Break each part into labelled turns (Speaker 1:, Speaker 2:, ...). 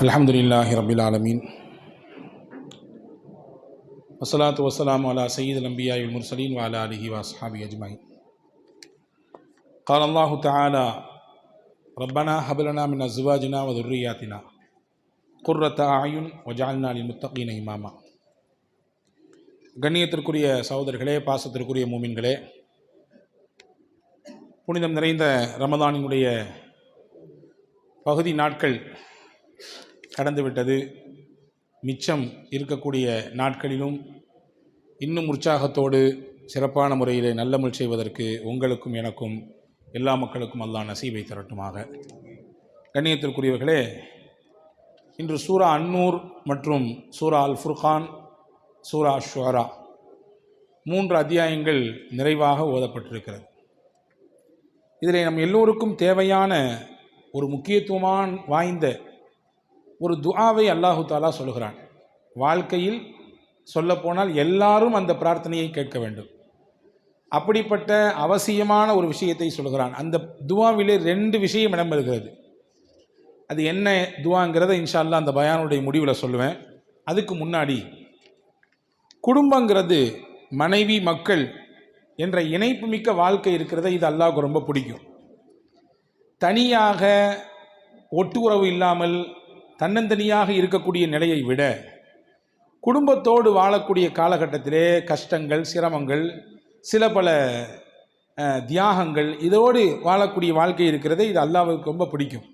Speaker 1: الحمد لله رب العالمين والصلاة والسلام على سيد الأنبياء والمرسلين وعلى آله وأصحابه أجمعين قال الله تعالى ربنا هب لنا من أزواجنا وذرياتنا قرة أعين وجعلنا للمتقين إماما கண்ணியத்திற்குரிய சகோதரர்களே பாசத்திற்குரிய மூமின்களே புனிதம் நிறைந்த ரமதானினுடைய பகுதி நாட்கள் கடந்துவிட்டது. மிச்சம் இருக்கக்கூடிய நாட்களிலும் இன்னும் உற்சாகத்தோடு சிறப்பான முறையில் நல்லமல் செய்வதற்கு உங்களுக்கும் எனக்கும் எல்லா மக்களுக்கும் அல்லா நசீவை தரட்டுமாக. கண்ணியத்திற்குரியவர்களே இன்று சூரா அன்னூர் மற்றும் சூரா அல் ஃபுர்கான் சூரா ஷுவரா மூன்று அத்தியாயங்கள் நிறைவாக ஓதப்பட்டிருக்கிறது. இதில் நம் எல்லோருக்கும் தேவையான ஒரு முக்கியத்துவமான வாய்ந்த ஒரு துஆவை அல்லாஹு தாலா சொல்கிறான் வாழ்க்கையில் சொல்லப்போனால் எல்லாரும் அந்த பிரார்த்தனையை கேட்க வேண்டும். அப்படிப்பட்ட அவசியமான ஒரு விஷயத்தை சொல்கிறான் அந்த துவாவிலே ரெண்டு விஷயம் இடம்பெறுகிறது அது என்ன துவாங்கிறத இன்ஷால்லா அந்த பயானுடைய முடிவில் சொல்லுவேன். அதுக்கு முன்னாடி குடும்பங்கிறது மனைவி மக்கள் என்ற இணைப்பு மிக்க வாழ்க்கை இருக்கிறத இது அல்லாவுக்கு ரொம்ப பிடிக்கும். தனியாக ஒட்டு உறவு இல்லாமல் தன்னந்தனியாக இருக்கக்கூடிய நிலையை விட குடும்பத்தோடு வாழக்கூடிய காலகட்டத்திலே கஷ்டங்கள் சிரமங்கள் சில பல தியாகங்கள் இதோடு வாழக்கூடிய வாழ்க்கை இருக்கிறதே இது அல்லாவுக்கு ரொம்ப பிடிக்கும்.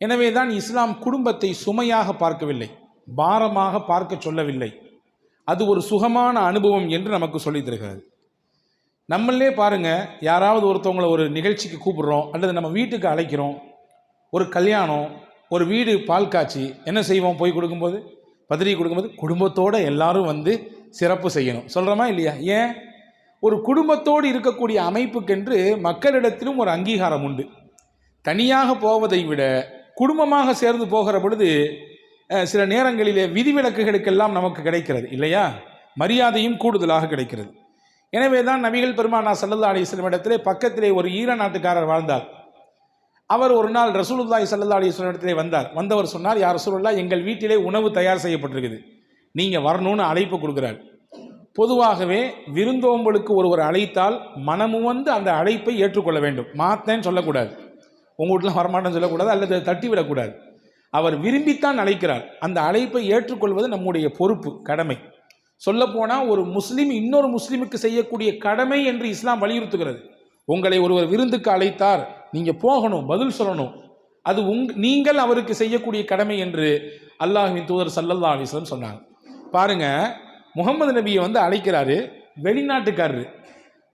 Speaker 1: எனவே தான் இஸ்லாம் குடும்பத்தை சுமையாக பார்க்கவில்லை பாரமாக பார்க்க சொல்லவில்லை. அது ஒரு சுகமான அனுபவம் என்று நமக்கு சொல்லி தருகிறது. நம்மளே பாருங்கள் யாராவது ஒருத்தவங்களை ஒரு நிகழ்ச்சிக்கு கூப்பிடுறோம் அல்லது நம்ம வீட்டுக்கு அழைக்கிறோம் ஒரு கல்யாணம் ஒரு வீடு பால் காய்ச்சி என்ன செய்வோம்? போய் கொடுக்கும்போது பத்திரிகை கொடுக்கும்போது குடும்பத்தோடு எல்லாரும் வந்து சிறப்பு செய்யணும். சொல்கிறோமா இல்லையா? ஏன்? ஒரு குடும்பத்தோடு இருக்கக்கூடிய அமைப்புக்கென்று மக்களிடத்திலும் ஒரு அங்கீகாரம் உண்டு. தனியாக போவதை விட குடும்பமாக சேர்ந்து போகிற பொழுது சில நேரங்களிலே விதிவிலக்குகளுக்கெல்லாம் நமக்கு கிடைக்கிறது இல்லையா? மரியாதையும் கூடுதலாக கிடைக்கிறது. எனவே தான் நபிகள் பெருமானா சல்லல்லா அலிஸ்லம் இடத்திலே பக்கத்திலே ஒரு ஈர நாட்டுக்காரர் வாழ்ந்தார். அவர் ஒரு நாள் ரசூலுல்லாய் சல்லா அலிஸ்லம் இடத்திலே வந்தார். வந்தவர் சொன்னார் யார் ரசூலுல்லா எங்கள் வீட்டிலே உணவு தயார் செய்யப்பட்டிருக்குது. நீங்கள் வரணும்னு அழைப்பு கொடுக்குறார். பொதுவாகவே விருந்தோம்பலுக்கு ஒருவர் அழைத்தால் மனமு வந்து அந்த அழைப்பை ஏற்றுக்கொள்ள வேண்டும். மாத்தேன்னு சொல்லக்கூடாது. உங்கள் வீட்டில் வரமாட்டேன்னு சொல்லக்கூடாது அல்லது தட்டி விடக்கூடாது. அவர் விரும்பித்தான் அழைக்கிறார். அந்த அழைப்பை ஏற்றுக்கொள்வது நம்முடைய பொறுப்பு கடமை. சொல்லப்போனால் ஒரு முஸ்லீம் இன்னொரு முஸ்லீமுக்கு செய்யக்கூடிய கடமை என்று இஸ்லாம் வலியுறுத்துகிறது. உங்களை ஒருவர் விருந்துக்கு அழைத்தார் நீங்கள் போகணும் பதில் சொல்லணும். அது உங் நீங்கள் அவருக்கு செய்யக்கூடிய கடமை என்று அல்லாஹின் தூதர் சல்லல்லா அலிஸ்லம் சொன்னாங்க. பாருங்க முகமது நபியை வந்து அழைக்கிறாரு வெளிநாட்டுக்காரரு.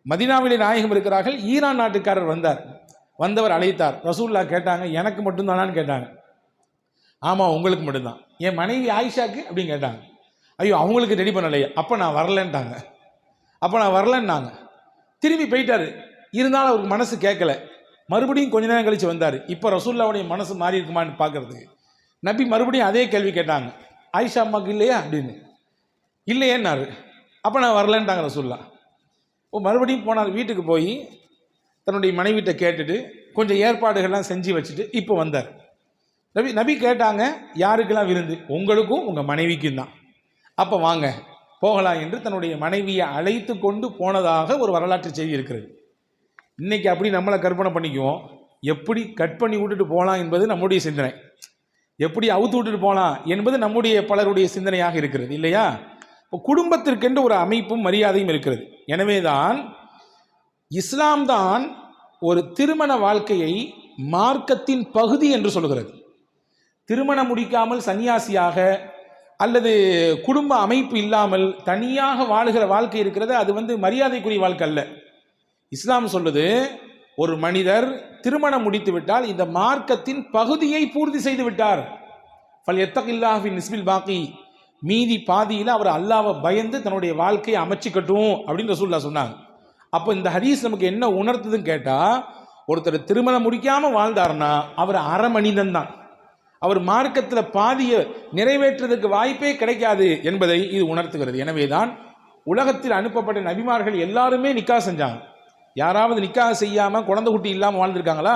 Speaker 1: மதினாவிலே நாயகம் இருக்கிறார்கள் ஈரான் நாட்டுக்காரர் வந்தார். வந்தவர் அழைத்தார். ரசூல்லா கேட்டாங்க எனக்கு மட்டும்தானான்னு கேட்டாங்க. ஆமாம் உங்களுக்கு மட்டும்தான். என் மனைவி ஆயிஷாக்கு? அப்படின்னு கேட்டாங்க. ஐயோ அவங்களுக்கு ரெடி பண்ணலையே. அப்போ நான் வரலன்ட்டாங்க. அப்போ நான் வரலன்னாங்க திரும்பி போயிட்டாரு. இருந்தாலும் அவருக்கு மனசு கேட்கல. மறுபடியும் கொஞ்ச நேரம் கழித்து வந்தார். இப்போ ரசூல்லாவுடைய மனசு மாறி இருக்குமான்னு பார்க்குறதுக்கு. நபி மறுபடியும் அதே கேள்வி கேட்டாங்க. ஆயிஷா அம்மாவுக்கு இல்லையா அப்படின்னு. இல்லையேன்னாரு. அப்போ நான் வரலன்ட்டாங்க ரசூல்லா ஓ மறுபடியும் போனார். வீட்டுக்கு போய் தன்னுடைய மனைவிட்ட கேட்டுட்டு கொஞ்சம் ஏற்பாடுகள்லாம் செஞ்சு வச்சுட்டு இப்போ வந்தார். நபி நபி கேட்டாங்க யாருக்கெல்லாம் விருந்து? உங்களுக்கும் உங்கள் மனைவிக்கும் தான். அப்போ வாங்க போகலாம் என்று தன்னுடைய மனைவியை அழைத்து கொண்டு போனதாக ஒரு வரலாற்று செய்தி இருக்கிறது. இன்றைக்கி அப்படி நம்மளை கற்பனை பண்ணிக்குவோம். எப்படி கட் பண்ணி விட்டுட்டு போகலாம் என்பது நம்முடைய சிந்தனை. எப்படி அவுத்து விட்டுட்டு போகலாம் என்பது நம்முடைய பலருடைய சிந்தனையாக இருக்கிறது இல்லையா? இப்போ குடும்பத்திற்கென்று ஒரு அமைப்பும் மரியாதையும் இருக்கிறது. எனவே தான் இஸ்லாம் தான் ஒரு திருமண வாழ்க்கையை மார்க்கத்தின் பகுதி என்று சொல்கிறது. திருமணம் முடிக்காமல் சன்னியாசியாக அல்லது குடும்ப அமைப்பு இல்லாமல் தனியாக வாழுகிற வாழ்க்கை இருக்கிறது. அது வந்து மரியாதைக்குரிய வாழ்க்கை அல்ல. இஸ்லாம் சொல்லுது ஒரு மனிதர் திருமணம் முடித்து விட்டால் இந்த மார்க்கத்தின் பகுதியை பூர்த்தி செய்து விட்டார். பல் எத்தகில்லாஹின் நிஸ்பில் பாக்கி மீதி பாதியில் அவர் அல்லாவை பயந்து தன்னுடைய வாழ்க்கையை அமைச்சிக்கட்டும் அப்படின்னு ரசூல்லா சொன்னாங்க. அப்போ இந்த ஹரீஸ் நமக்கு என்ன உணர்த்துதுன்னு கேட்டால் ஒருத்தர் திருமணம் முடிக்காமல் வாழ்ந்தார்னா அவர் அரை மனிதன் தான். அவர் மார்க்கத்தில் பாதியை நிறைவேற்றுவதற்கு வாய்ப்பே கிடைக்காது என்பதை இது உணர்த்துகிறது. எனவே தான் உலகத்தில் அனுப்பப்பட்ட நபிமார்கள் எல்லாருமே நிக்கா செஞ்சாங்க. யாராவது நிக்காக செய்யாமல் குழந்தை குட்டி இல்லாமல் வாழ்ந்துருக்காங்களா?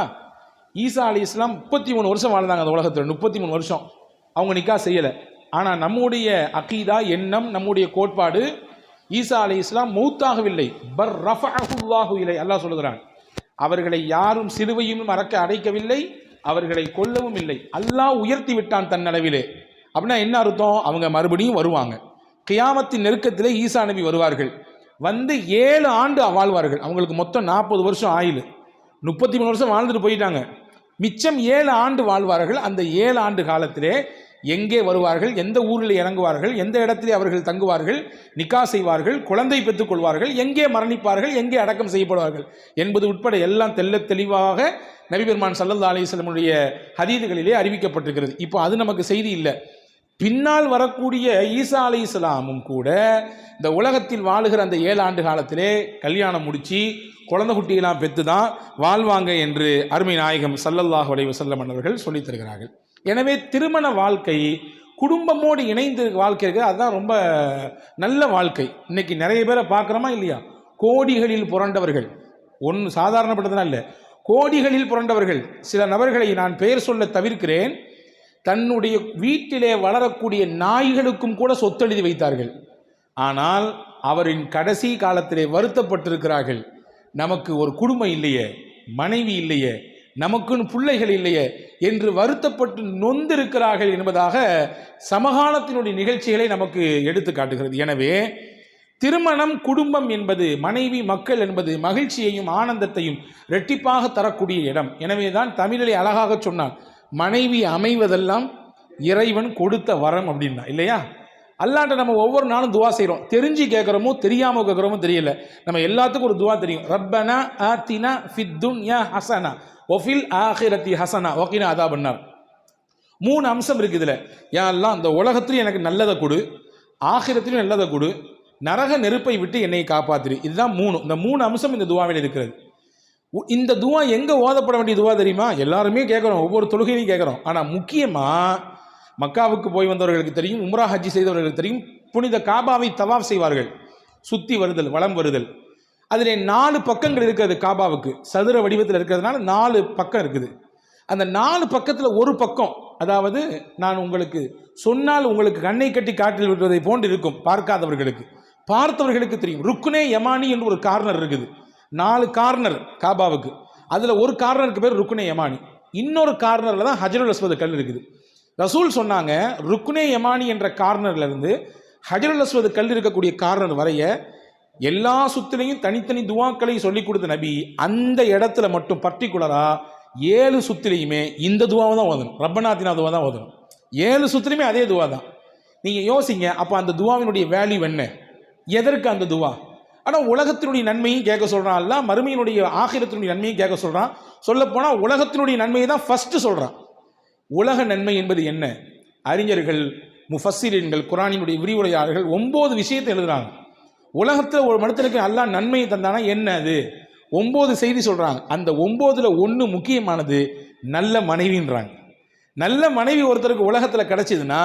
Speaker 1: ஈசா அலி இஸ்லாம் முப்பத்தி மூணு வருஷம் வாழ்ந்தாங்க அந்த உலகத்தில் முப்பத்தி மூணு வருஷம். அவங்க நிக்கா செய்யலை. ஆனால் நம்முடைய அகீதா எண்ணம் நம்முடைய கோட்பாடு ஈசா அலி இஸ்லாம் மௌத்தாகவில்லை. பர் ரஃபாஹு இல்லை அல்லாஹ் சொல்லுகிறான். அவர்களை யாரும் சிலுவையும் மறக்க அடைக்கவில்லை அவர்களை கொல்லவும் இல்லை. அல்லாஹ் உயர்த்தி விட்டான் தன்னளவிலே அப்படின்னா என்ன அர்த்தம்? அவங்க மறுபடியும் வருவாங்க. கியாமத்தின் நெருக்கத்திலே ஈசா நபி வருவார்கள். வந்து ஏழு ஆண்டு வாழ்வார்கள். அவங்களுக்கு மொத்தம் நாற்பது வருஷம் ஆயுள். முப்பத்தி மூணு வருஷம் வாழ்ந்துட்டு போயிட்டாங்க. மிச்சம் ஏழு ஆண்டு வாழ்வார்கள். அந்த ஏழு ஆண்டு காலத்திலே எங்கே வருவார்கள்? எந்த ஊரில் இறங்குவார்கள்? எந்த இடத்திலே அவர்கள் தங்குவார்கள்? நிக்கா செய்வார்கள்? குழந்தை பெற்றுக்கொள்வார்கள் எங்கே மரணிப்பார்கள்? எங்கே அடக்கம் செய்யப்படுவார்கள்? என்பது உட்பட எல்லாம் தெள்ளத் தெளிவாக நபிபெருமான் சல்லல்லா அலிஸ்லமுடைய ஹதீதுகளிலே அறிவிக்கப்பட்டிருக்கிறது. இப்போ அது நமக்கு செய்தி இல்லை. பின்னால் வரக்கூடிய ஈசா அலி இஸ்லாமும் கூட இந்த உலகத்தில் வாழுகிற அந்த ஏழு ஆண்டு காலத்திலே கல்யாணம் முடித்து குழந்தை குட்டியெல்லாம் பெற்று தான் வாழ்வாங்க என்று அருமை நாயகம் சல்லல்லாஹ் உடைய வஸல்லம் அவர்கள் சொல்லித் தருகிறார்கள். எனவே திருமண வாழ்க்கை குடும்பமோடு இணைந்து வாழ்க்கை இருக்குது அதுதான் ரொம்ப நல்ல வாழ்க்கை. இன்னைக்கு நிறைய பேரை பார்க்குறோமா இல்லையா? கோடிகளில் புரண்டவர்கள். ஒன்று சாதாரணப்பட்டதுனா இல்லை. கோடிகளில் புரண்டவர்கள். சில நபர்களை நான் பெயர் சொல்ல தவிர்க்கிறேன். தன்னுடைய வீட்டிலே வளரக்கூடிய நாய்களுக்கும் கூட சொத்தெழுதி வைத்தார்கள். ஆனால் அவரின் கடைசி காலத்திலே வருத்தப்பட்டிருக்கிறார்கள். நமக்கு ஒரு குடும்பம் இல்லையே மனைவி இல்லையே நமக்குன்னு பிள்ளைகள் இல்லையே என்று வருத்தப்பட்டு நொந்திருக்கிறார்கள் என்பதாக சமகாலத்தினுடைய நிகழ்ச்சிகளை நமக்கு எடுத்து காட்டுகிறது. எனவே திருமணம் குடும்பம் என்பது மனைவி மக்கள் என்பது மகிழ்ச்சியையும் ஆனந்தத்தையும் ரெட்டிப்பாக தரக்கூடிய இடம். எனவே தான் தமிழிலே அழகாக சொன்னான் மனைவி அமைவதெல்லாம் இறைவன் கொடுத்த வரம் அப்படின்னா இல்லையா? அல்லாண்ட நம்ம ஒவ்வொரு நாளும் துவா செய்கிறோம் தெரிஞ்சு கேட்குறோமோ தெரியாமல் கேட்குறோமோ தெரியல. நம்ம எல்லாத்துக்கும் ஒரு துவா தெரியும். ரப்பனா ஆத்தினா ஃபித்துன் யா ஹசனா. ஒஃபில் ஆஹிரத்தி ஹசனா. ஓகேனா அதா பண்ணார். மூணு அம்சம் இருக்குது இதில். யாரெல்லாம் அந்த உலகத்துலையும் எனக்கு நல்லதை கொடு. ஆகிரத்திலும் நல்லதை கொடு. நரக நெருப்பை விட்டு என்னை காப்பாத்திரு. இதுதான் மூணு. இந்த மூணு அம்சம் இந்த துவாவில் இருக்கிறது. இந்த துவா எங்கே ஓதப்பட வேண்டிய துவா தெரியுமா? எல்லாருமே கேட்குறோம் ஒவ்வொரு தொழுகையிலையும் கேட்குறோம் ஆனால் முக்கியமாக மக்காவுக்கு போய் வந்தவர்களுக்கு தெரியும் உம்ரா ஹஜ்ஜி செய்தவர்களுக்கு தெரியும் புனித காபாவை தவாப் செய்வார்கள். சுத்தி வருதல் வளம் வருதல். அதில் நாலு பக்கங்கள் இருக்கிறது காபாவுக்கு. சதுர வடிவத்தில் இருக்கிறதுனால நாலு பக்கம் இருக்குது. அந்த நாலு பக்கத்தில் ஒரு பக்கம் அதாவது நான் உங்களுக்கு சொன்னால் உங்களுக்கு கண்ணை கட்டி காட்டில் விடுவதை போன்று இருக்கும் பார்க்காதவர்களுக்கு. பார்த்தவர்களுக்கு தெரியும். ருக்குனே யமானி என்று ஒரு கார்னர் இருக்குது. நாலு கார்னர் காபாவுக்கு. அதில் ஒரு கார்னருக்கு பேர் ருக்குனே யமானி. இன்னொரு கார்னரில் தான் ஹஜருல் அஸ்வத் கல் இருக்குது. ரசூல் சொன்னாங்க ருக்குனே யமானி என்ற கார்னர்லேருந்து ஹஜருல் அஸ்வத் கல் இருக்கக்கூடிய கார்னர் வரைய எல்லா சுத்திலையும் தனித்தனி துவாக்களையும் சொல்லி கொடுத்த நபி அந்த இடத்துல மட்டும் பர்டிகுலராக ஏழு சுத்திலையுமே இந்த துவாவை தான் ஓதணும். ரப்பநாத்தினா துவா தான் ஓதணும். ஏழு சுத்திலையுமே அதே துவா தான். நீங்கள் யோசிங்க அப்போ அந்த துவாவினுடைய வேல்யூ என்ன? எதற்கு அந்த துவா? ஆனால் உலகத்தினுடைய நன்மையும் கேட்க சொல்கிறான் அல்ல மறுமையினுடைய ஆகிரத்தினுடைய நன்மையும் கேட்க சொல்கிறான் சொல்லப்போனால் உலகத்தினுடைய நன்மையை தான் ஃபஸ்ட்டு சொல்கிறான் உலக நன்மை என்பது என்ன? அறிஞர்கள் முஃபஸ்ஸிரீன்கள் குரானினுடைய விரிவுரையாளர்கள் ஒம்பது விஷயத்தை எழுதுகிறாங்க உலகத்தில் ஒரு மனிதனுக்கு அல்லா நன்மையை தந்தானா என்ன அது ஒம்பது செய்தி சொல்கிறாங்க அந்த ஒம்போதில் ஒன்று முக்கியமானது நல்ல மனைவின்றாங்க. நல்ல மனைவி ஒருத்தருக்கு உலகத்தில் கிடச்சிதுன்னா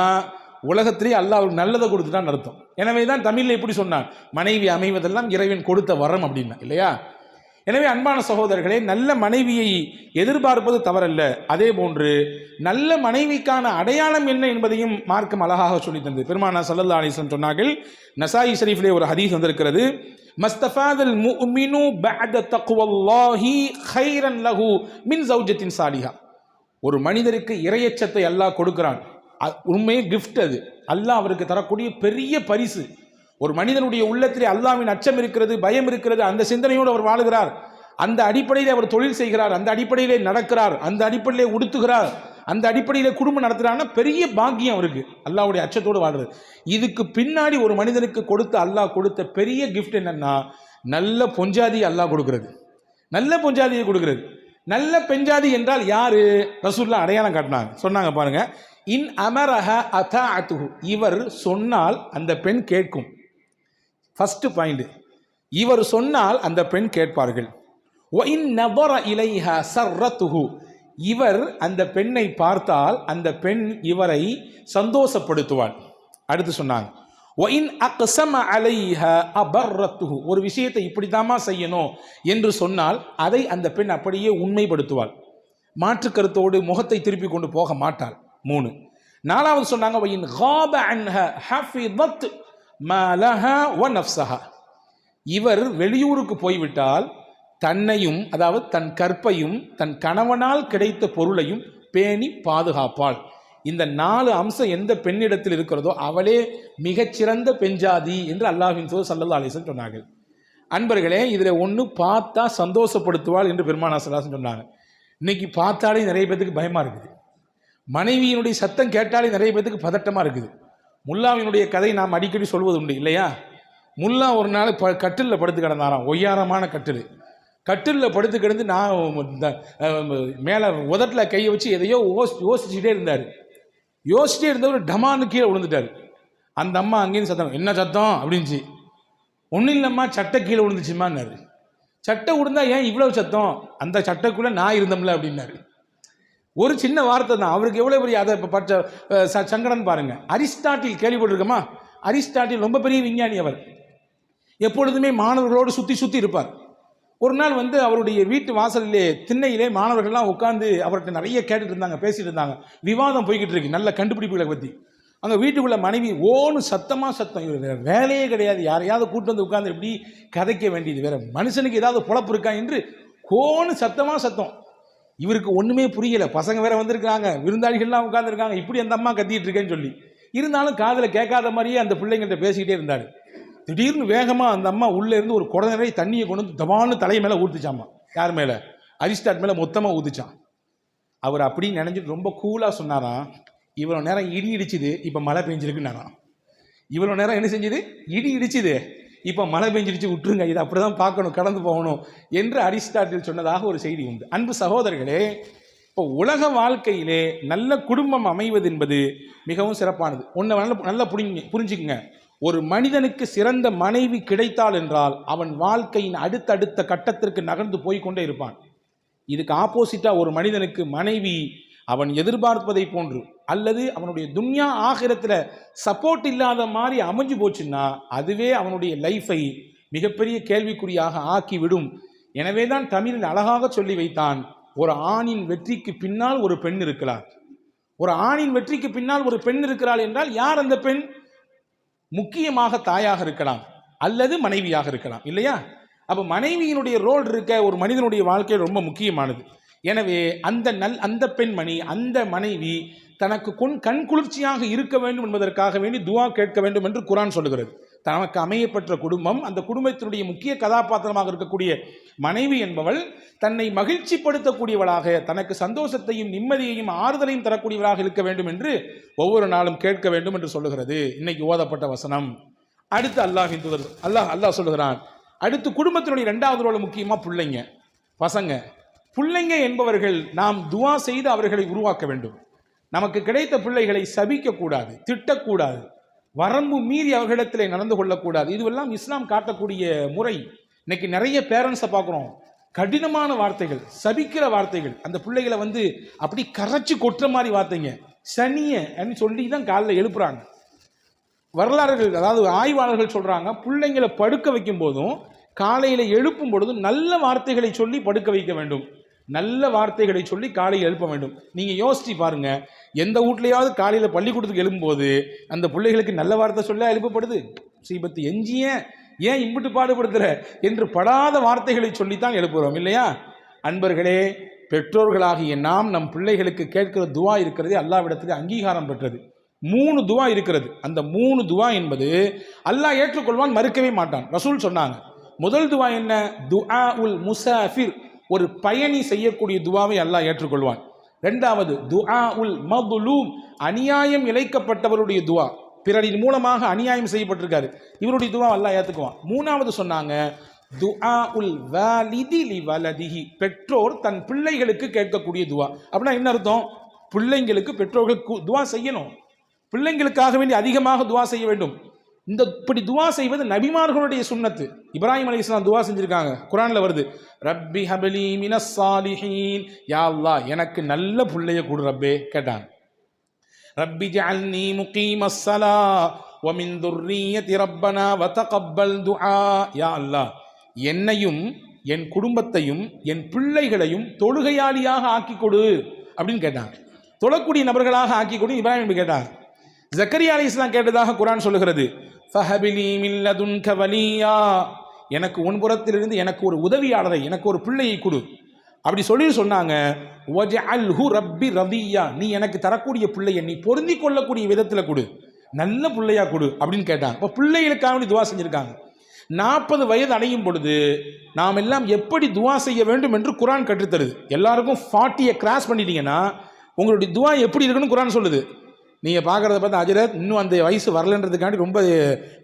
Speaker 1: உலகத்திலேயே அல்லாஹ் அவருக்கு நல்லதை கொடுத்துட்டான்னு அர்த்தம். எனவே தான் தமிழில் எப்படி சொன்னான் மனைவி அமைவதெல்லாம் இறைவன் கொடுத்த வரம் அப்படின்னா இல்லையா? எனவே அன்பான சகோதரர்களே நல்ல மனைவியை எதிர்பார்ப்பது தவறல்ல. அதே போன்று நல்ல மனைவிக்கான அடையாளம் என்ன என்பதையும் மார்க்கம் அழகாக சொல்லி தந்தது. பெருமானா சல்லல்லா அலிஸ்லம் சொன்னார்கள் நசாயி ஷரீஃபிலே ஒரு ஹதீஸ் வந்திருக்கிறது மஸ்தஃபாதல் முஃமினு பஅத தக்வல்லாஹி ஹைரன் லஹு மின் சௌஜத்தின் சாலிஹா. ஒரு மனிதருக்கு இரையச்சத்தை அல்லாஹ் கொடுக்கிறான். உண்மையே கிஃப்ட் அது. அல்லாஹ் அவருக்கு தரக்கூடிய பெரிய பரிசு. ஒரு மனிதனுடைய உள்ளத்திலே அல்லாவின் அச்சம் இருக்கிறது பயம் இருக்கிறது அந்த சிந்தனையோடு அவர் வாழுகிறார். அந்த அடிப்படையில் அவர் தொழில் செய்கிறார் அந்த அடிப்படையிலே நடக்கிறார் அந்த அடிப்படையிலே உடுத்துகிறார் அந்த அடிப்படையில் குடும்பம் நடத்துகிறான்னா பெரிய பாக்கியம் அவருக்கு. அல்லாஹ்வுடைய அச்சத்தோடு வாழ்றது. இதுக்கு பின்னாடி ஒரு மனிதனுக்கு கொடுத்த அல்லாஹ் கொடுத்த பெரிய கிஃப்ட் என்னன்னா நல்ல பொஞ்சாதி அல்லாஹ் கொடுக்கிறது. நல்ல பொஞ்சாதியை கொடுக்கிறது. நல்ல பெஞ்சாதி என்றால் யாரு? ரசூல்லா அடையாளம் காட்டினாங்க. சொன்னாங்க பாருங்க. இன் அமரஹ அதாஅத்துஹு இவர் சொன்னால் அந்த பெண் கேட்கும். ஃபஸ்ட்டு பாயிண்ட் இவர் சொன்னால் அந்த பெண் கேட்பார்கள். ஒ இன் நபர இலைஹ சர்ரத்துஹு இவர் அந்த பெண்ணை பார்த்தால் அந்த பெண் இவரை சந்தோஷப்படுத்துவாள். அடுத்து சொன்னாங்க. ஒ இன் அலைஹ அபர்ரத்துஹு ஒரு விஷயத்தை இப்படித்தாம்மா செய்யணும் என்று சொன்னால் அதை அந்த பெண் அப்படியே உண்மைப்படுத்துவாள். மாற்று கருத்தோடு முகத்தை திருப்பி கொண்டு போக மாட்டாள். மூணு. நாலாவது சொன்னாங்க வயின் காப அன்ஹ ஹஃபிதத் மலஹா வ நஃப்ஸஹா. இவர் வெளியூருக்கு போய்விட்டால் தன்னையும் அதாவது தன் கற்பையும் தன் கணவனால் கிடைத்த பொருளையும் பேணி பாதுகாப்பாள். இந்த நாலு அம்சம் எந்த பெண்ணிடத்தில் இருக்கிறதோ அவளே மிகச்சிறந்த பெண்ஜாதி என்று அல்லாஹின் சோர் சல்லா அலிசன் சொன்னார்கள். அன்பர்களே இதில் ஒன்று பார்த்தா சந்தோஷப்படுத்துவாள் என்று பெருமானா சல்லாசன் சொன்னாங்க. இன்னைக்கு பார்த்தாலே நிறைய பேத்துக்கு பயமாக இருக்குது. மனைவியினுடைய சத்தம் கேட்டாலே நிறைய பேத்துக்கு பதட்டமாக இருக்குது. முல்லாவினுடைய கதை நாம் அடிக்கடி சொல்வது உண்டு இல்லையா? முல்லா ஒரு நாள் ப கட்டிலில் படுத்து கிடந்தாராம். ஒய்யாரமான கட்டில். கட்டிலில் படுத்து கிடந்து நான் மேலே உதட்டில் கையை வச்சு எதையோ யோசி யோசிச்சுட்டே இருந்தார். யோசிச்சுட்டே இருந்தவர் டமான்னு கீழே விழுந்துட்டார். அந்த அம்மா அங்கேயும் சத்தம் என்ன சத்தம்? அப்படின்ச்சு. ஒன்றும் இல்லைம்மா சட்டை கீழே விழுந்துச்சுமான்னாரு சட்டை விழுந்தா ஏன் இவ்வளவு சத்தம்? அந்த சட்டைக்குள்ளே நான் இருந்தோம்ல அப்படின்னாரு. ஒரு சின்ன வார்த்தை தான். அவருக்கு எவ்வளோ பெரிய அதை இப்போ பற்ற ச- சங்கடன் பாருங்கள் அரிஸ்டாட்டில் கேள்விப்பட்டிருக்கோமா? அரிஸ்டாட்டில் ரொம்ப பெரிய விஞ்ஞானி அவர். எப்பொழுதுமே மாணவர்களோடு சுற்றி சுற்றி இருப்பார். ஒரு நாள் வந்து அவருடைய வீட்டு வாசலிலே திண்ணையிலே மாணவர்கள்லாம் உட்காந்து அவர்கிட்ட நிறைய கேட்டுட்டு இருந்தாங்க பேசிட்டு இருந்தாங்க. விவாதம் போய்கிட்டு இருக்கு. நல்ல கண்டுபிடிப்புகளை பற்றி அங்கே வீட்டுக்குள்ள மனைவி ஓன்னு சத்தமாக சத்தம். இவர் வேற வேலையே கிடையாது. யாரையாவது கூட்டு வந்து உட்காந்து இப்படி கதைக்க வேண்டியது வேற. மனுஷனுக்கு ஏதாவது பொழப்பு இருக்கா என்று கோன்னு சத்தமாக சத்தம். இவருக்கு ஒன்றுமே புரியல. பசங்க வேற வந்திருக்காங்க விருந்தாளிகள்லாம் உட்காந்துருக்காங்க இப்படி அந்த அம்மா கத்திட்டு இருக்கேன்னு சொல்லி. இருந்தாலும் காதில் கேட்காத மாதிரியே அந்த பிள்ளைங்கள்ட்ட பேசிக்கிட்டே இருந்தார். திடீர்னு வேகமாக அந்த அம்மா உள்ளே இருந்து ஒரு குடம் நிறைய தண்ணியை கொண்டு வந்து தவான்னு தலை மேலே ஊற்றுச்சாம்மா யார் மேலே? அரிஸ்டாட் மேலே மொத்தமாக ஊற்றுச்சான் அவர் அப்படி நினைஞ்சிட்டு ரொம்ப கூலாக சொன்னாராம் இவ்வளோ நேரம் இடி இடிச்சுது இப்போ மழை பெஞ்சிருக்குன்னாராம் இவ்வளோ நேரம் என்ன செஞ்சுது? இடி இடிச்சுது. இப்போ மழை பெஞ்சிருச்சு விட்டுருங்க இதை அப்படி தான் பார்க்கணும் கடந்து போகணும் என்று அரிஸ்டாட்டில் சொன்னதாக ஒரு செய்தி உண்டு. அன்பு சகோதரர்களே இப்போ உலக வாழ்க்கையிலே நல்ல குடும்பம் அமைவது என்பது மிகவும் சிறப்பானது. ஒன்று நல்ல நல்லா புரிஞ்சு புரிஞ்சுக்குங்க. ஒரு மனிதனுக்கு சிறந்த மனைவி கிடைத்தாள் என்றால் அவன் வாழ்க்கையின் அடுத்தடுத்த கட்டத்திற்கு நகர்ந்து போய்க்கொண்டே இருப்பான். இதுக்கு ஆப்போசிட்டாக ஒரு மனிதனுக்கு மனைவி அவன் எதிர்பார்ப்பதை போன்று அல்லது அவனுடைய துன்யா ஆகிரத்தில் சப்போர்ட் இல்லாத மாதிரி அமைஞ்சு போச்சுன்னா அதுவே அவனுடைய லைஃபை மிகப்பெரிய கேள்விக்குறியாக ஆக்கிவிடும். எனவே தான் தமிழில் அழகாக சொல்லி வைத்தான் ஒரு ஆணின் வெற்றிக்கு பின்னால் ஒரு பெண் இருக்கிறார் ஒரு ஆணின் வெற்றிக்கு பின்னால் ஒரு பெண் இருக்கிறாள் என்றால் யார் அந்த பெண்? முக்கியமாக தாயாக இருக்கலாம் அல்லது மனைவியாக இருக்கலாம் இல்லையா? அப்போ மனைவியினுடைய ரோல் இருக்க ஒரு மனிதனுடைய வாழ்க்கை ரொம்ப முக்கியமானது. எனவே அந்த நல் அந்த பெண்மணி அந்த மனைவி தனக்கு கொன் கண் குளிர்ச்சியாக இருக்க வேண்டும் என்பதற்காக வேண்டி துவா கேட்க வேண்டும் என்று குரான் சொல்லுகிறது. தனக்கு அமையப்பெற்ற குடும்பம் அந்த குடும்பத்தினுடைய முக்கிய கதாபாத்திரமாக இருக்கக்கூடிய மனைவி என்பவள் தன்னை மகிழ்ச்சிப்படுத்தக்கூடியவளாக தனக்கு சந்தோஷத்தையும் நிம்மதியையும் ஆறுதலையும் தரக்கூடியவளாக இருக்க வேண்டும் என்று ஒவ்வொரு நாளும் கேட்க வேண்டும் என்று சொல்லுகிறது. இன்னைக்கு ஓதப்பட்ட வசனம். அடுத்து அல்லாஹ் தூதர் அல்லாஹ் அல்லாஹ் சொல்லுகிறான். அடுத்து குடும்பத்தினுடைய ரெண்டாவது ரோல் முக்கியமாக பிள்ளைங்க பசங்க. பிள்ளைங்க என்பவர்கள் நாம் துவா செய்து அவர்களை உருவாக்க வேண்டும். நமக்கு கிடைத்த பிள்ளைகளை சபிக்கக்கூடாது திட்டக்கூடாது வரம்பு மீறி அவர்களிடத்தில் நடந்து கொள்ளக்கூடாது. இதுவெல்லாம் இஸ்லாம் காட்டக்கூடிய முறை. இன்னைக்கு நிறைய பேரண்ட்ஸை பார்க்குறோம். கடினமான வார்த்தைகள் சபிக்கிற வார்த்தைகள். அந்த பிள்ளைகளை வந்து அப்படி கரைச்சி கொட்டுற மாதிரி வார்த்தைங்க. சனிய அப்படின்னு சொல்லி தான் காலில் எழுப்புறாங்க. வரலாறுகள் அதாவது ஆய்வாளர்கள் சொல்கிறாங்க பிள்ளைங்களை படுக்க வைக்கும் போதும் காலையில் எழுப்பும் பொழுதும் நல்ல வார்த்தைகளை சொல்லி படுக்க வைக்க வேண்டும். நல்ல வார்த்தைகளை சொல்லி காலையில் எழுப்ப வேண்டும். நீங்கள் யோசிச்சு பாருங்க எந்த வீட்லையாவது காலையில் பள்ளிக்கூடத்துக்கு எழும்போது அந்த பிள்ளைகளுக்கு நல்ல வார்த்தை சொல்ல எழுப்பப்படுது? சீபத்து எஞ்சிய ஏன் இம்பிட்டு பாடுபடுத்துற என்று படாத வார்த்தைகளை சொல்லித்தான் எழுப்புகிறோம் இல்லையா? அன்பர்களே பெற்றோர்களாகிய நாம் நம் பிள்ளைகளுக்கு கேட்கிற துவா இருக்கிறதே அல்லாவிடத்தில் அங்கீகாரம் பெற்றது. மூணு துவா இருக்கிறது. அந்த மூணு துவா என்பது அல்லாஹ் ஏற்றுக்கொள்வான் மறுக்கவே மாட்டான். ரசூல் சொன்னாங்க முதல் துவா என்ன? துஆ உல் முசாஃபிர். ஒரு பயணி செய்யக்கூடிய துவாவை அல்லாஹ் ஏற்றுக்கொள்வான். ரெண்டாவது துஆ உல் மதுலூம் அநியாயம் இழைக்கப்பட்டவருடைய துவா. பிறரின் மூலமாக அநியாயம் செய்யப்பட்டிருக்காரு. இவருடைய துவா அல்லாஹ் ஏற்றுக்குவான் மூணாவது சொன்னாங்க துஆ உல் வாலிதி லி வலதிஹி. பெற்றோர் தன் பிள்ளைகளுக்கு கேட்கக்கூடிய துவா. அப்படின்னா என்ன அர்த்தம்? பிள்ளைங்களுக்கு பெற்றோர்கள் கு- துவா செய்யணும். பிள்ளைங்களுக்காக வேண்டி அதிகமாக துவா செய்ய வேண்டும். இந்த இப்படி துவா செய்வது நபிமார்களுடைய சுண்ணத்து. இப்ராஹிம் அலி இஸ்லாம் துவா செஞ்சிருக்காங்க. குரானில் வருது ரப்பி ஹபலி மினசாலிஹீன் யாவ்லா எனக்கு நல்ல பிள்ளைய கொடு ரப்பே கேட்டாங்க. ரப்பி ஜஅல்னி முகீம ஸலா வ மின் துர்ரியத்தி ரப்பனா வ தகப்பல் துஆ. யா அல்லா என்னையும் என் குடும்பத்தையும் என் பிள்ளைகளையும் தொழுகையாளியாக ஆக்கி கொடு அப்படின்னு கேட்டாங்க. தொழக்கூடிய நபர்களாக ஆக்கி கொடு இப்ராஹிம் கேட்டாங்க. ஜக்கரியா அலி இஸ்லாம் கேட்டதாக குரான் சொல்லுகிறது ஃபஹபிலி மின் வலியா. எனக்கு உன் புறத்திலிருந்து எனக்கு ஒரு உதவியாளரை எனக்கு ஒரு பிள்ளையை கொடு. அப்படி சொல்லி சொன்னாங்க. "வஜஅல்ஹு ரப்பி ரதியா. நீ எனக்கு தரக்கூடிய பிள்ளையை நீ பொருந்தி கொள்ளக்கூடிய விதத்தில் கொடு. நல்ல பிள்ளையா கொடு அப்படின்னு கேட்டாங்க. இப்போ பிள்ளைகளுக்காக வேண்டி துவா செஞ்சிருக்காங்க. நாற்பது வயது அடையும் பொழுது நாம் எல்லாம் எப்படி துவா செய்ய வேண்டும் என்று குரான் கற்றுத்தருது. எல்லாருக்கும் ஃபார்ட்டியை கிராஸ் பண்ணிட்டீங்கன்னா உங்களுடைய துவா எப்படி இருக்குன்னு குரான் சொல்லுது. நீங்கள் பார்க்குறத பார்த்து அஜரத் இன்னும் அந்த வயசு வரலன்றதுக்காண்டி ரொம்ப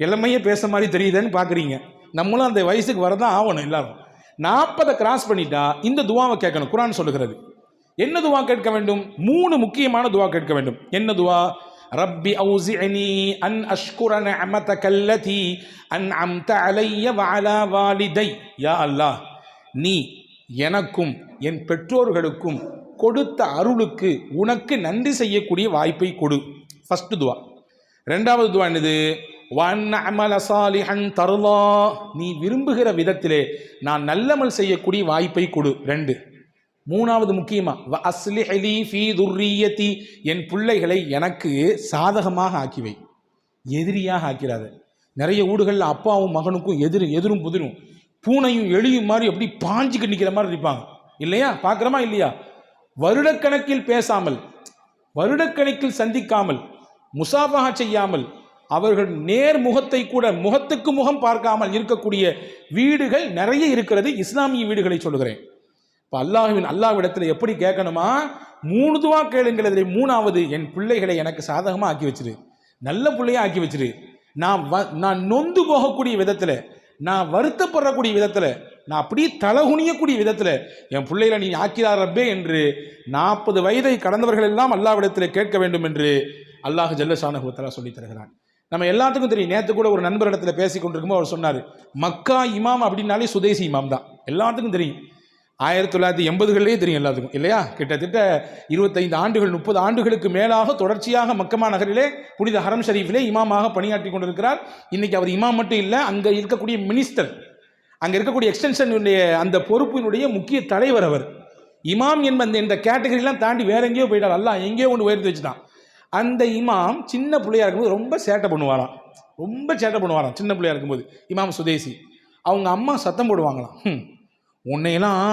Speaker 1: இளமையே பேச மாதிரி தெரியுதுன்னு பார்க்குறீங்க நம்மளும் அந்த வயசுக்கு வரதான் ஆகணும் எல்லாரும். நாற்பதை கிராஸ் பண்ணிட்டா இந்த துவாவை கேட்கணும். குரான் சொல்லுகிறது. என்ன துவா கேட்க வேண்டும்? மூணு முக்கியமான துவா கேட்க வேண்டும். என்ன துவா? ரப்பி அவுசிஅனி அன் அஷ்குரன அமத கல்லதி அன் அம்த அலைய வாலா வாலிதை. யா அல்லாஹ் நீ எனக்கும் என் பெற்றோர்களுக்கும் கொடுத்த அருளுக்கு உனக்கு நன்றி செய்யக்கூடிய வாய்ப்பை கொடு. ஃபஸ்ட்டு துவா. ரெண்டாவது துவா என்னது? சாலிஹன் தருலா. நீ விரும்புகிற விதத்திலே நான் நல்லமல் செய்யக்கூடிய வாய்ப்பை கொடு. ரெண்டு. மூணாவது முக்கியமா வ அஸ்லிஹ் லி ஃபீ என் பிள்ளைகளை எனக்கு சாதகமாக ஆக்கிவை. எதிரியாக ஆக்கிறாத நிறைய வீடுகளில் அப்பாவும் மகனுக்கும் எதிர் எதிரும் புதிரும். பூனையும் எலியும் மாதிரி எப்படி பாஞ்சுக்கிட்டு நிற்கிற மாதிரி இருப்பாங்க. இல்லையா? பார்க்குறோமா இல்லையா? வருடக்கணக்கில் பேசாமல் வருடக்கணக்கில் சந்திக்காமல் முசாபகா செய்யாமல் அவர்கள் நேர் முகத்தை கூட முகத்துக்கு முகம் பார்க்காமல் இருக்கக்கூடிய வீடுகள் நிறைய இருக்கிறது. இஸ்லாமிய வீடுகளை சொல்லுகிறேன். இப்போ அல்லாஹுவின் அல்லாஹ்விடத்தில் எப்படி கேட்கணுமா? மூணு துவா கேளுங்கிறதுல மூணாவது என் பிள்ளைகளை எனக்கு சாதகமாக ஆக்கி வச்சிரு. நல்ல பிள்ளையாக ஆக்கி வச்சிரு. நான் வ நான் நொந்து போகக்கூடிய விதத்தில் நான் வருத்தப்படக்கூடிய விதத்தில் நான் அப்படியே தலகுனியக்கூடிய விதத்தில் என் பிள்ளைகளை நீ ஆக்கிறார் ரப்பே என்று நாற்பது வயதை கடந்தவர்கள் எல்லாம் அல்லாவிடத்தில் கேட்க வேண்டும் என்று அல்லாஹ் ஜல்லசானகுத்தலா சொல்லித் தருகிறான். நம்ம எல்லாத்துக்கும் தெரியும் நேற்று கூட ஒரு நண்பரிடத்துல பேசி கொண்டிருக்கும்போது அவர் சொன்னார் மக்கா இமாம் அப்படின்னாலே சுதேசி இமாம் தான். எல்லாத்துக்கும் தெரியும். ஆயிரத்தி தொள்ளாயிரத்தி எண்பதுகளிலே தெரியும் எல்லாத்துக்கும் இல்லையா? கிட்டத்தட்ட இருபத்தைந்து ஆண்டுகள் முப்பது ஆண்டுகளுக்கு மேலாக தொடர்ச்சியாக மக்கமா நகரிலே புனித ஹரம் ஷரீஃபிலே இமாமாக பணியாற்றி கொண்டிருக்கிறார். இன்னைக்கு அவர் இமாம் மட்டும் இல்லை அங்கே இருக்கக்கூடிய மினிஸ்டர் அங்கே இருக்கக்கூடிய எக்ஸ்டென்ஷனுடைய அந்த பொறுப்பினுடைய முக்கிய தலைவர் அவர். இமாம் என்ப அந்த இந்த கேட்டகரிலாம் தாண்டி வேற எங்கேயோ போயிட்டார். அல்லாஹ் எங்கேயோ ஒன்று உயர்த்தி வச்சுட்டான். அந்த இமாம் சின்ன பிள்ளையா இருக்கும்போது ரொம்ப சேட்டை பண்ணுவாராம். ரொம்ப சேட்டை பண்ணுவாராம் சின்ன பிள்ளையா இருக்கும்போது. இமாம் சுதேசி. அவங்க அம்மா சத்தம் போடுவாங்களாம். ம் உன்னையெல்லாம்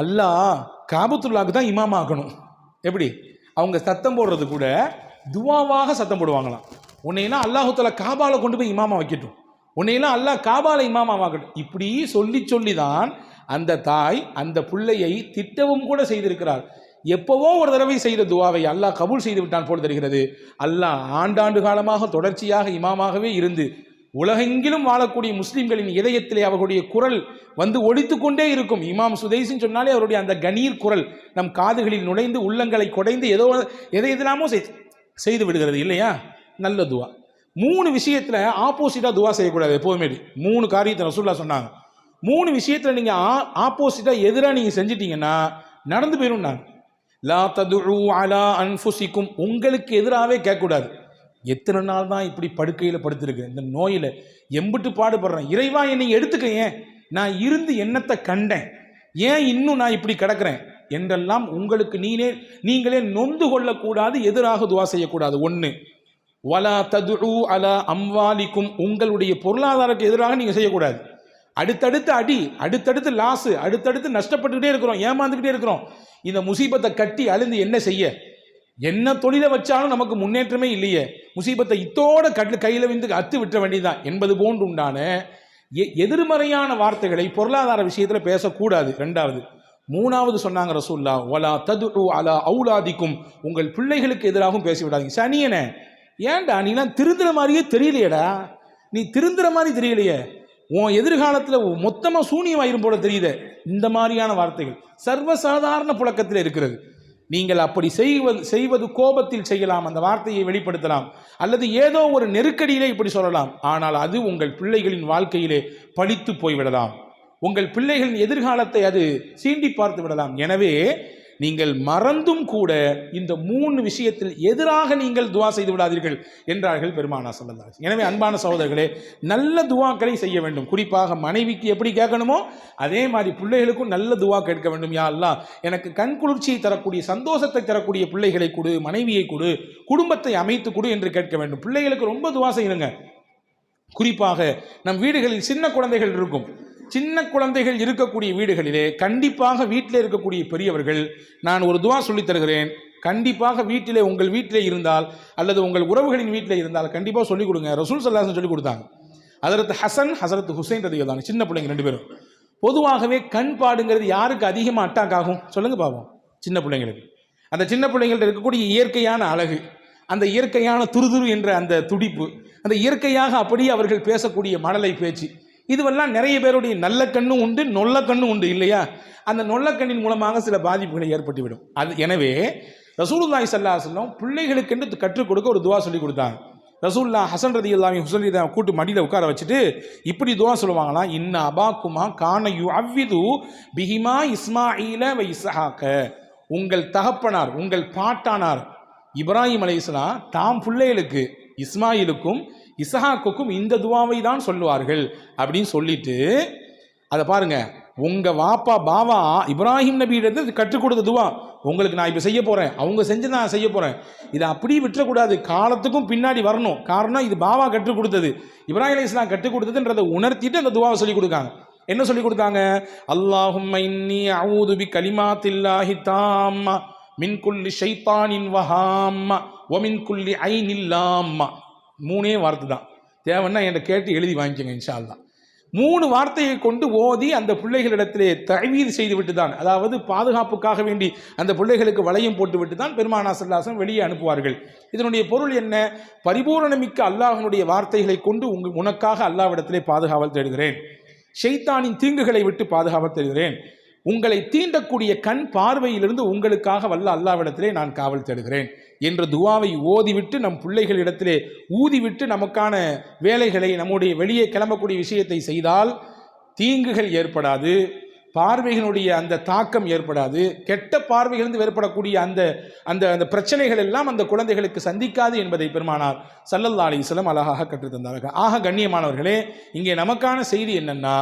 Speaker 1: அல்லாஹ் காபத்துல்லாக்கு தான் இமாம் ஆக்கணும். எப்படி? அவங்க சத்தம் போடுறது கூட துவாவாக சத்தம் போடுவாங்களாம். உன்னையெல்லாம் அல்லாஹுத்தலா காபாவில் கொண்டு போய் இமாமா வைக்கட்டும். உன்னையெல்லாம் அல்லாஹ் காபால இமாமாவாகட்டும் இப்படி சொல்லி சொல்லி தான் அந்த தாய் அந்த பிள்ளையை திட்டவும் கூட செய்திருக்கிறார் எப்பவோ ஒரு தடவை செய்த துவாவை அல்லாஹ் கபூல் செய்து விட்டான் போல் தெரிகிறது. அல்லாஹ் ஆண்டாண்டு காலமாக தொடர்ச்சியாக இமாமாகவே இருந்து உலகெங்கிலும் வாழக்கூடிய முஸ்லிம்களின் இதயத்திலே அவர்களுடைய குரல் வந்து ஒலித்து கொண்டே இருக்கும். இமாம் சுதேசின்னு சொன்னாலே அவருடைய அந்த கணீர் குரல் நம் காதுகளில் நுழைந்து உள்ளங்களை குடைந்து ஏதோ எதை எதெல்லாமோ செய்து விடுகிறது இல்லையா? நல்ல துவா. மூணு விஷயத்தில் ஆப்போசிட்டாக துவா செய்யக்கூடாது எப்போதுமே. மூணு காரியத்தை ரசூல்லா சொன்னாங்க. மூணு விஷயத்தில் நீங்கள் ஆ ஆப்போசிட்டாக எதிராக நீங்கள் செஞ்சிட்டீங்கன்னா நடந்து போயிடும் நான் லா ததுஉ அலா அன்ஃபுசிக்கும். உங்களுக்கு எதிராகவே கேட்கக்கூடாது. எத்தனை நாள் தான் இப்படி படுக்கையில் படுத்திருக்கேன்? இந்த நோயில் எம்பிட்டு பாடுபடுறேன். இறைவா என்னை எடுத்துக்க ஏன்? நான் இருந்து என்னத்தை கண்டேன்? ஏன் இன்னும் நான் இப்படி கிடக்கிறேன்? என்றெல்லாம் உங்களுக்கு நீனே நீங்களே நொந்து கொள்ளக்கூடாது எதிராக துவா செய்யக்கூடாது. ஒன்று வலா ததுஉ அலா அம்வாலிக்கும். உங்களுடைய பொருளாதாரத்துக்கு எதிராக நீங்கள் செய்யக்கூடாது. அடுத்தடுத்து அடி அடுத்தடுத்து லாஸு அடுத்தடுத்து நஷ்டப்பட்டுக்கிட்டே இருக்கிறோம் ஏமாந்துக்கிட்டே இருக்கிறோம். இந்த முசீபத்தை கட்டி அழுந்து என்ன செய்ய? என்ன தொழிலை வச்சாலும் நமக்கு முன்னேற்றமே இல்லையே. முசீபத்தை இத்தோட கட்டு கையில் வந்து அத்து விட்ட வேண்டியதுதான். என்பது போன்று உண்டான எ- எதிர்மறையான வார்த்தைகளை பொருளாதார விஷயத்தில் பேசக்கூடாது. ரெண்டாவது மூணாவது சொன்னாங்க ரசூல்லா ஒலா தது அலா அவுலாதிக்கும். உங்கள் பிள்ளைகளுக்கு எதிராகவும் பேசிவிடாதீங்க. சனியனை ஏன்டா நீலாம் திருந்துற மாதிரியே தெரியலையேடா? நீ திருந்துற மாதிரி தெரியலையே. உன் எதிர்காலத்தில் மொத்தமாக சூனியமாயிரும் போல தெரியுதே. இந்த மாதிரியான வார்த்தைகள் சர்வசாதாரண புழக்கத்தில் இருக்கிறது. நீங்கள் அப்படி செய்வது செய்வது கோபத்தில் செய்யலாம் அந்த வார்த்தையை வெளிப்படுத்தலாம். அல்லது ஏதோ ஒரு நெருக்கடியிலே இப்படி சொல்லலாம். ஆனால் அது உங்கள் பிள்ளைகளின் வாழ்க்கையிலே பழித்து போய்விடலாம். உங்கள் பிள்ளைகளின் எதிர்காலத்தை அது சீண்டி பார்த்து விடலாம். எனவே நீங்கள் மறந்தும் கூட இந்த மூணு விஷயத்தில் எதிராக நீங்கள் துவா செய்து விடாதீர்கள் என்றார்கள் பெருமானா சொல்லலாம் எனவே அன்பான சகோதரர்களே நல்ல துவாக்களை செய்ய வேண்டும். குறிப்பாக மனைவிக்கு எப்படி கேட்கணுமோ அதே மாதிரி பிள்ளைகளுக்கும் நல்ல துவா கேட்க வேண்டும். யா அல்லா எனக்கு கண் குளிர்ச்சியை தரக்கூடிய சந்தோஷத்தை தரக்கூடிய பிள்ளைகளை கொடு மனைவியை கொடு குடும்பத்தை அமைத்து கொடு என்று கேட்க வேண்டும். பிள்ளைகளுக்கு ரொம்ப துவா செய்யணுங்க குறிப்பாக நம் வீடுகளில் சின்ன குழந்தைகள் இருக்கும். சின்ன குழந்தைகள் இருக்கக்கூடிய வீடுகளிலே கண்டிப்பாக வீட்டில் இருக்கக்கூடிய பெரியவர்கள் நான் ஒரு துவா சொல்லித் தருகிறேன். கண்டிப்பாக வீட்டிலே உங்கள் வீட்டிலே இருந்தால் அல்லது உங்கள் உறவுகளின் வீட்டிலே இருந்தால் கண்டிப்பாக சொல்லிக் கொடுங்க. ரசூல் சல்லாசன் சொல்லிக் கொடுத்தாங்க. ஹசரத் ஹசன் ஹசரத் ஹுசைன் ரதிகள் தான் சின்ன பிள்ளைங்க ரெண்டு பேரும். பொதுவாகவே கண் பாடுங்கிறது யாருக்கு அதிகமாக அட்டாக் ஆகும்? சொல்லுங்க பாவம். சின்ன பிள்ளைங்களுக்கு. அந்த சின்ன பிள்ளைங்கள்ட்ட இருக்கக்கூடிய இயற்கையான அழகு அந்த இயற்கையான துருதுரு என்ற அந்த துடிப்பு அந்த இயற்கையாக அப்படியே அவர்கள் பேசக்கூடிய மழலை பேச்சு இதுவெல்லாம் நிறைய பேருடைய நல்ல கண்ணும் உண்டு நொல்ல கண்ணும் உண்டு இல்லையா? அந்த நொல்ல கண்ணின் மூலமாக சில பாதிப்புகளை ஏற்பட்டுவிடும். அது எனவே ரசூலுல்லாஹி சல்லா அலைஹி பிள்ளைகளுக்கென்று கற்றுக் கொடுக்க ஒரு துவா சொல்லி கொடுத்தாங்க. ரசூல்லா ஹசன் ரதி அல்லாமி ஹுசன் ரதி கூட்டு மடியில் உட்கார வச்சுட்டு இப்படி துவா சொல்லுவாங்களா? இன்ன அபாக்குமா கான யு அவ்விது பிஹிமா இஸ்மாயில வ உங்கள் தகப்பனார் உங்கள் பாட்டானார் இப்ராஹிம் அலைஹிஸ்ஸலாம் தாம் பிள்ளைகளுக்கு இஸ்மாயிலுக்கும் இசஹாக்குக்கும் இந்த துவாவை தான் சொல்லுவார்கள் அப்படின்னு சொல்லிட்டு அதை பாருங்க. உங்க வாப்பா பாவா இப்ராஹிம் நபியிடத்து கற்றுக் கொடுத்த துவா. உங்களுக்கு நான் இப்போ செய்ய போறேன். அவங்க செஞ்சு நான் செய்ய போறேன். இதை அப்படியே விட்டுறக்கூடாது. காலத்துக்கும் பின்னாடி வரணும். காரணம் இது பாவா கற்றுக் கொடுத்தது. இப்ராஹிம் அலி இஸ்லாம் கற்றுக் கொடுத்ததுன்றதை உணர்த்திட்டு அந்த துவாவை சொல்லி கொடுக்காங்க. என்ன சொல்லி கொடுத்தாங்க? அல்லாஹும் இன்னி அவுது தில்லாஹி கலிமாத்தில்லாஹி தாம்மா மின் குல்லி ஷைத்தானின் வஹாம்மா ஒமின் குல்லி ஐனில்லாம்மா. மூணே வார்த்தை தான். தேவைன்னா என்கிட்ட கேட்டு எழுதி வாங்கிக்கோங்க இன்ஷால்லாம் மூணு வார்த்தையை கொண்டு ஓதி அந்த பிள்ளைகளிடத்திலே தழுவீது செய்து விட்டு தான் அதாவது பாதுகாப்புக்காக வேண்டி அந்த பிள்ளைகளுக்கு வளையம் போட்டு விட்டு தான் பெருமானா சல்லாசம் வெளியே அனுப்புவார்கள். இதனுடைய பொருள் என்ன? பரிபூரணமிக்க அல்லாஹனுடைய வார்த்தைகளை கொண்டு உங்க உனக்காக அல்லாவிடத்திலே பாதுகாவல் தேடுகிறேன். ஷெய்தானின் தீங்குகளை விட்டு பாதுகாவல் தேடுகிறேன். உங்களை தீண்டக்கூடிய கண் பார்வையிலிருந்து உங்களுக்காக வல்ல அல்லாவிடத்திலே நான் காவல் தேடுகிறேன். என்ற துவாவை ஓதிவிட்டு நம் பிள்ளைகளிடத்திலே ஊதிவிட்டு நமக்கான வேலைகளை நம்முடைய வெளியே கிளம்பக்கூடிய விஷயத்தை செய்தால் தீங்குகள் ஏற்படாது பார்வைகளுடைய அந்த தாக்கம் ஏற்படாது கெட்ட பார்வைகளிலிருந்து ஏற்படக்கூடிய அந்த அந்த அந்த பிரச்சனைகள் எல்லாம் அந்த குழந்தைகளுக்கு சந்திக்காது என்பதை பெருமானார் சல்லல்லா அலிஸ்லம் அழகாக கற்றுத்தந்தார்கள். ஆக கண்ணியமானவர்களே இங்கே நமக்கான செய்தி என்னென்னா